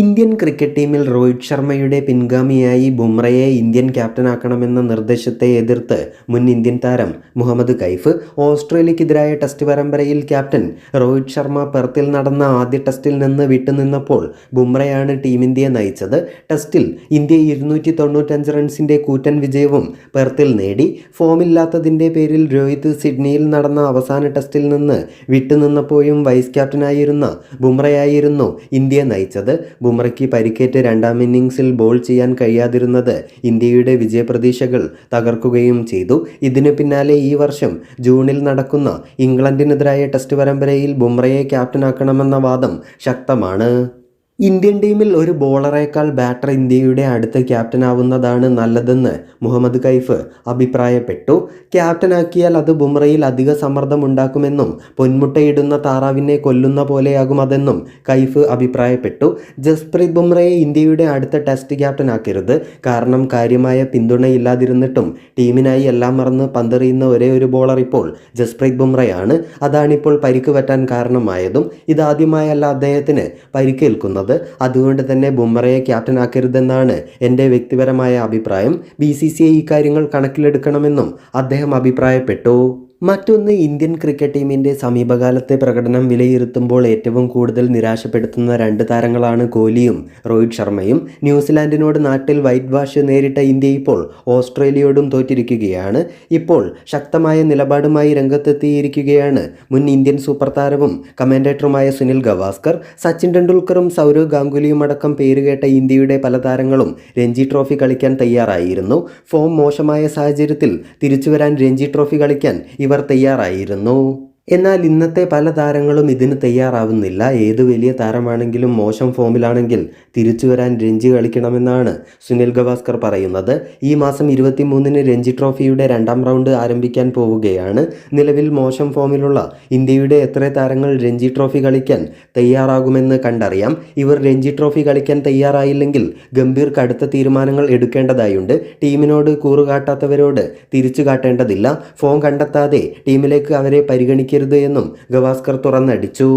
Indian cricket ടീമിൽ രോഹിത് ശർമ്മയുടെ പിൻഗാമിയായി ബുംറയെ ഇന്ത്യൻ ക്യാപ്റ്റനാക്കണമെന്ന നിർദ്ദേശത്തെ എതിർത്ത് മുൻ ഇന്ത്യൻ താരം മുഹമ്മദ് കൈഫ് ഓസ്ട്രേലിയക്കെതിരായ ടെസ്റ്റ് പരമ്പരയിൽ ക്യാപ്റ്റൻ രോഹിത് ശർമ്മ പെർത്തിൽ നടന്ന ആദ്യ ടെസ്റ്റിൽ നിന്ന് വിട്ടുനിന്നപ്പോൾ ബുംറയാണ് ടീം ഇന്ത്യയെ നയിച്ചത്. ടെസ്റ്റിൽ ഇന്ത്യ ഇരുന്നൂറ്റി തൊണ്ണൂറ്റഞ്ച് റൺസിന്റെ കൂറ്റൻ വിജയവും പെർത്തിൽ നേടി. ഫോമില്ലാത്തതിന്റെ പേരിൽ രോഹിത് സിഡ്നിയിൽ നടന്ന അവസാന ടെസ്റ്റിൽ നിന്ന് വിട്ടുനിന്നപ്പോഴും വൈസ് ക്യാപ്റ്റനായിരുന്ന ബുംറയായിരുന്നു ഇന്ത്യയെ നയിച്ചത്. ബുംറയ്ക്ക് പരിക്കേറ്റ് രണ്ടാം ഇന്നിംഗ്സിൽ ബോൾ ചെയ്യാൻ കഴിയാതിരുന്നത് ഇന്ത്യയുടെ വിജയപ്രതീക്ഷകൾ തകർക്കുകയും ചെയ്തു. ഇതിനു പിന്നാലെ ഈ വർഷം ജൂണിൽ നടക്കുന്ന ഇംഗ്ലണ്ടിനെതിരായ ടെസ്റ്റ് പരമ്പരയിൽ ബുംറയെ ക്യാപ്റ്റനാക്കണമെന്ന വാദം ശക്തമാണ്. ഇന്ത്യൻ ടീമിൽ ഒരു ബോളറേക്കാൾ ബാറ്റർ ഇന്ത്യയുടെ അടുത്ത ക്യാപ്റ്റനാവുന്നതാണ് നല്ലതെന്ന് മുഹമ്മദ് കൈഫ് അഭിപ്രായപ്പെട്ടു. ക്യാപ്റ്റനാക്കിയാൽ അത് ബുംറയിൽ അധിക സമ്മർദ്ദമുണ്ടാക്കുമെന്നും പൊന്മുട്ടയിടുന്ന താറാവിനെ കൊല്ലുന്ന പോലെയാകും അതെന്നും കൈഫ് അഭിപ്രായപ്പെട്ടു. ജസ്പ്രീത് ബുംറയെ ഇന്ത്യയുടെ അടുത്ത ടെസ്റ്റ് ക്യാപ്റ്റനാക്കരുത്. കാരണം കാര്യമായ പിന്തുണയില്ലാതിരുന്നിട്ടും ടീമിനായി എല്ലാം മറന്ന് പന്തെറിയുന്ന ഒരേ ഒരു ബോളർ ഇപ്പോൾ ജസ്പ്രീത് ബുംറയാണ്. അതാണിപ്പോൾ പരിക്ക് പറ്റാൻ കാരണമായതും ഇതാദ്യമായല്ല അദ്ദേഹത്തിന് പരിക്കേൽക്കുന്നത്. അതുകൊണ്ട് തന്നെ ബുംറയെ ക്യാപ്റ്റനാക്കരുതെന്നാണ് എന്റെ വ്യക്തിപരമായ അഭിപ്രായം. ബി സി സി ഐ ഇക്കാര്യങ്ങൾ കണക്കിലെടുക്കണമെന്നും അദ്ദേഹം അഭിപ്രായപ്പെട്ടു. മറ്റൊന്ന് ഇന്ത്യൻ ക്രിക്കറ്റ് ടീമിന്റെ സമീപകാലത്തെ പ്രകടനം വിലയിരുത്തുമ്പോൾ ഏറ്റവും കൂടുതൽ നിരാശപ്പെടുത്തുന്ന രണ്ട് താരങ്ങളാണ് കോഹ്ലിയും രോഹിത് ശർമ്മയും. ന്യൂസിലാൻഡിനോട് നാട്ടിൽ വൈറ്റ് വാഷ് നേരിട്ട ഇന്ത്യ ഇപ്പോൾ ഓസ്ട്രേലിയയോടും തോറ്റിരിക്കുകയാണ്. ഇപ്പോൾ ശക്തമായ നിലപാടുമായി രംഗത്തെത്തിയിരിക്കുകയാണ് മുൻ ഇന്ത്യൻ സൂപ്പർ താരവും കമാൻഡേറ്ററുമായ സുനിൽ ഗവാസ്കർ. സച്ചിൻ ടെണ്ടുൽക്കറും സൗരവ് ഗാംഗുലിയും അടക്കം പേരുകേട്ട ഇന്ത്യയുടെ പല താരങ്ങളും രഞ്ജി ട്രോഫി കളിക്കാൻ തയ്യാറായിരുന്നു. ഫോം മോശമായ സാഹചര്യത്തിൽ തിരിച്ചുവരാൻ രഞ്ജി ട്രോഫി കളിക്കാൻ ഇവർ തയ്യാറായിരുന്നു. എന്നാൽ ഇന്നത്തെ പല താരങ്ങളും ഇതിന് തയ്യാറാവുന്നില്ല. ഏത് വലിയ താരമാണെങ്കിലും മോശം ഫോമിലാണെങ്കിൽ തിരിച്ചു വരാൻ രഞ്ജി കളിക്കണമെന്നാണ് സുനിൽ ഗവാസ്കർ പറയുന്നത്. ഈ മാസം ഇരുപത്തി മൂന്നിന് രഞ്ജി ട്രോഫിയുടെ രണ്ടാം റൗണ്ട് ആരംഭിക്കാൻ പോവുകയാണ്. നിലവിൽ മോശം ഫോമിലുള്ള ഇന്ത്യയുടെ എത്ര താരങ്ങൾ രഞ്ജി ട്രോഫി കളിക്കാൻ തയ്യാറാകുമെന്ന് കണ്ടറിയാം. ഇവർ രഞ്ജി ട്രോഫി കളിക്കാൻ തയ്യാറായില്ലെങ്കിൽ ഗംഭീർ കടുത്ത തീരുമാനങ്ങൾ എടുക്കേണ്ടതായുണ്ട്. ടീമിനോട് കൂറുകാട്ടാത്തവരോട് തിരിച്ചു കാട്ടേണ്ടതില്ല. ഫോം കണ്ടെത്താതെ ടീമിലേക്ക് അവരെ പരിഗണിക്കരുത് എന്നും ഗവാസ്കർ തുറന്നടിച്ചു.